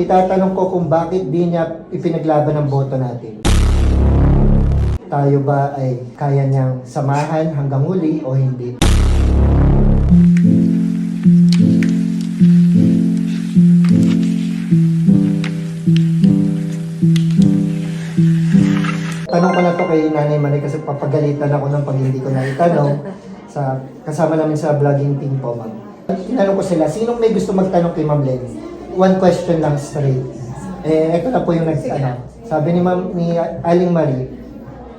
itatanong ko kung bakit di niya ipinaglaban ang boto natin. Tayo ba ay kaya niyang samahan hanggang huli o hindi? Tanong ko na to kay Nanay Manay kasi papagalitan ako ng pag hindi ko na itanong sa kasama namin sa vlogging team po, ma'am. Tinanong ko sila, sinong may gusto magtanong kay Ma'am Lenny? One question lang straight. Eh, ito na po yung nag ano. Sabi ni Ma'am ni Aling Marie,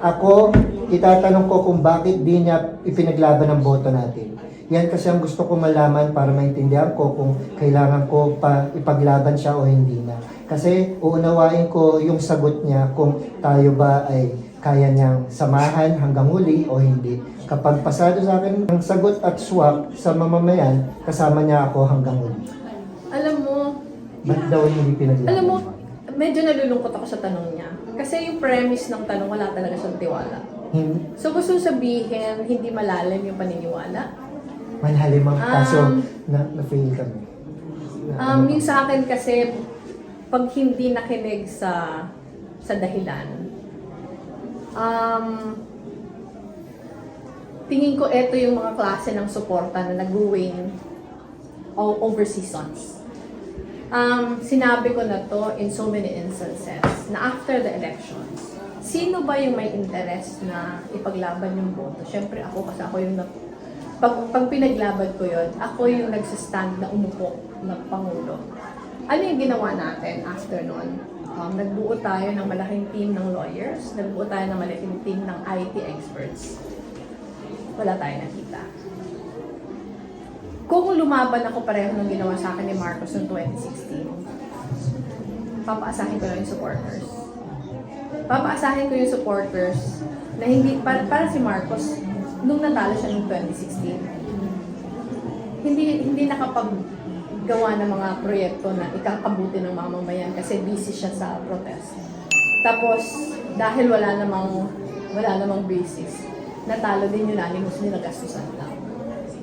ako itatanong ko kung bakit di niya ipinaglaban ang boto natin. Yan kasi ang gusto ko malaman para maintindihan ko kung kailangan ko pa ipaglaban siya o hindi na. Kasi uunawain ko yung sagot niya kung tayo ba ay kaya niyang samahan hanggang huli o hindi. Kapag pasado sa akin ang sagot at swak sa mamamayan, kasama niya ako hanggang huli. Alam mo, Ba't daw hindi pinaglaban? alam mo, medyo nalulungkot ako sa tanong niya. Kasi yung premise ng tanong, wala talaga siyang tiwala. Hindi. So gusto sabihin, hindi malalim yung paniniwala. Manhalimang kaso Um, na, na-fail kami. Na- Um, yung sa akin kasi, pag hindi nakinig sa sa dahilan, um, tingin ko ito yung mga klase ng suporta na nag-wane o- over seasons. Um, sinabi ko na to in so many instances na after the elections, sino ba yung may interest na ipaglaban yung boto? Siyempre ako kasi ako yung na, pag, pag pinaglaban ko yon, ako yung nagsistand na umupo ng Pangulo. Ano yung ginawa natin after nun? Um, nagbuo tayo ng malaking team ng lawyers, nagbuo tayo ng malaking team ng IT experts. Wala tayong nakita. Kung lumaban ako pareho ng ginawa sa akin ni Marcos noong 2016, papaasahin ko lang yung supporters. Papaasahin ko yung supporters na hindi, para, para si Marcos, nung natalo siya noong 2016, hindi hindi nakapaggawa ng mga proyekto na ikakabuti ng mamamayan kasi busy siya sa protest. Tapos, dahil wala namang wala namang basis, natalo din unanimous nila gastusan lang.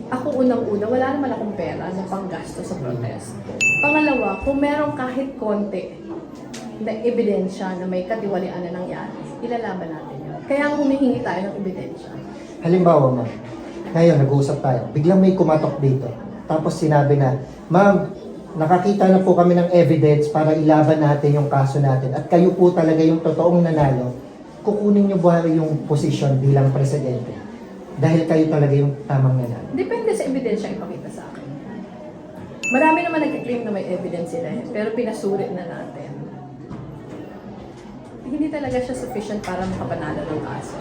Ako unang-una, wala naman akong pera na panggasto sa protest. Pangalawa, kung meron kahit konti na ebidensya na may katiwalian na nangyari, ilalaban natin yun. Kaya humihingi tayo ng ebidensya. Halimbawa, ma'am, ngayon nag-uusap tayo, biglang may kumatok dito. Tapos sinabi na, ma'am, nakakita na po kami ng evidence para ilaban natin yung kaso natin at kayo po talaga yung totoong nanalo, kukunin niyo ba yung posisyon bilang presidente? Dahil kayo talaga yung tamang nanalo. Depende sa ebidensya ipakita sa akin. Marami naman nag-claim na may evidence sila eh, pero pinasuri na natin. Hindi talaga siya sufficient para makapanalo ng kaso.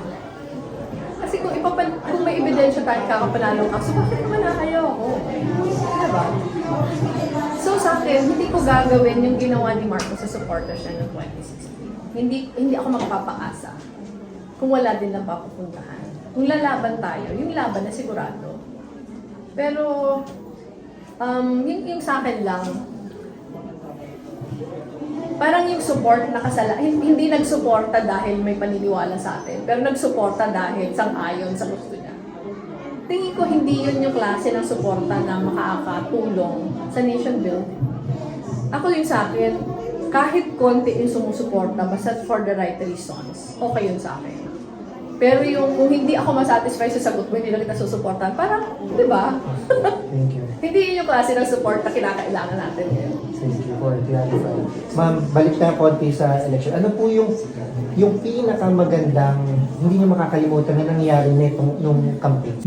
Kasi kung, ipapan kung may ebidensya tayo kakapanalo ng kaso, bakit naman nakayaw ako? Diba? So sa akin, hindi ko gagawin yung ginawa ni Marcos sa supporter siya noong 2016. Hindi, hindi ako magpapaasa kung wala din lang papupuntahan. Kung lalaban tayo, yung laban na sigurado. Pero, um, yung, yung sa akin lang, parang yung support nakasala, hindi, hindi nagsuporta dahil may paniniwala sa atin, pero nagsuporta dahil sang-ayon sa gusto niya. Tingin ko hindi yun yung klase ng suporta na makakatulong sa nation building. Ako yung sa akin, kahit konti yung sumusuporta, basta for the right reasons, okay yun sa akin. Pero yung kung hindi ako masatisfy sa sagot mo, hindi na kita susuportahan, parang, di ba? Thank you. hindi yun yung klase ng support na kinakailangan natin ngayon. Thank you for clarifying. Ma'am, balik tayo konti sa election. Ano po yung yung pinakamagandang hindi niyo makakalimutan na nangyari nitong nung campaign?